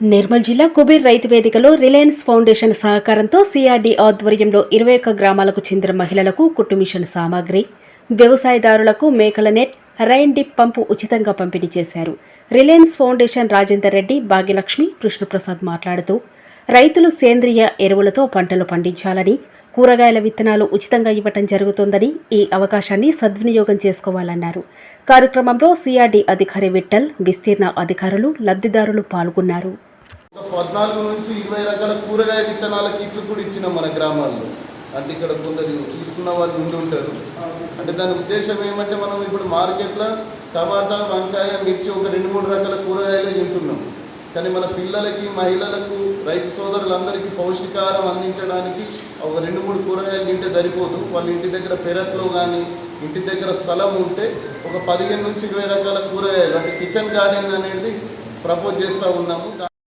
నిర్మల్ జిల్లా కుబీర్ రైతు వేదికలో రిలయన్స్ ఫౌండేషన్ సహకారంతో సిఆర్డీ ఆధ్వర్యంలో ఇరవై ఒక్క గ్రామాలకు చెందిన మహిళలకు కుట్టు మిషన్ సామాగ్రి వ్యవసాయదారులకు మేకల నెట్ రైన్ డిప్ పంపు ఉచితంగా పంపిణీ చేశారు. రిలయన్స్ ఫౌండేషన్ రాజేందర్ రెడ్డి భాగ్యలక్ష్మి కృష్ణప్రసాద్ మాట్లాడుతూ రైతులు సేంద్రియ ఎరువులతో పంటలు పండించాలని కూరగాయల విత్తనాలు ఉచితంగా ఇవ్వటం జరుగుతోందని ఈ అవకాశాన్ని సద్వినియోగం చేసుకోవాలన్నారు. కార్యక్రమంలో సిఆర్డి అధికారి విట్టల్ విస్తీర్ణ అధికారులు లబ్ధిదారులు పాల్గొన్నారు. పద్నాలుగు నుంచి ఇరవై రకాల కూరగాయ విత్తనాల కిట్లు కూడా ఇచ్చినాం మన గ్రామాల్లో. అంటే ఇక్కడ కొందరు తీసుకున్న వాళ్ళు ఉండి ఉంటారు. అంటే దాని ఉద్దేశం ఏమంటే మనం ఇప్పుడు మార్కెట్లో టమాటా వంకాయ మిర్చి ఒక రెండు మూడు రకాల కూరగాయలే తింటున్నాం. కానీ మన పిల్లలకి మహిళలకు రైతు సోదరులందరికీ పౌష్టికాహారం అందించడానికి ఒక రెండు మూడు కూరగాయలు తింటే సరిపోదు. వాళ్ళ ఇంటి దగ్గర పెరట్లో కానీ ఇంటి దగ్గర స్థలం ఉంటే ఒక పదిహేను నుంచి ఇరవై రకాల కూరగాయలు అంటే కిచెన్ గార్డెన్ అనేది ప్రపోజ్ చేస్తూ ఉన్నాము.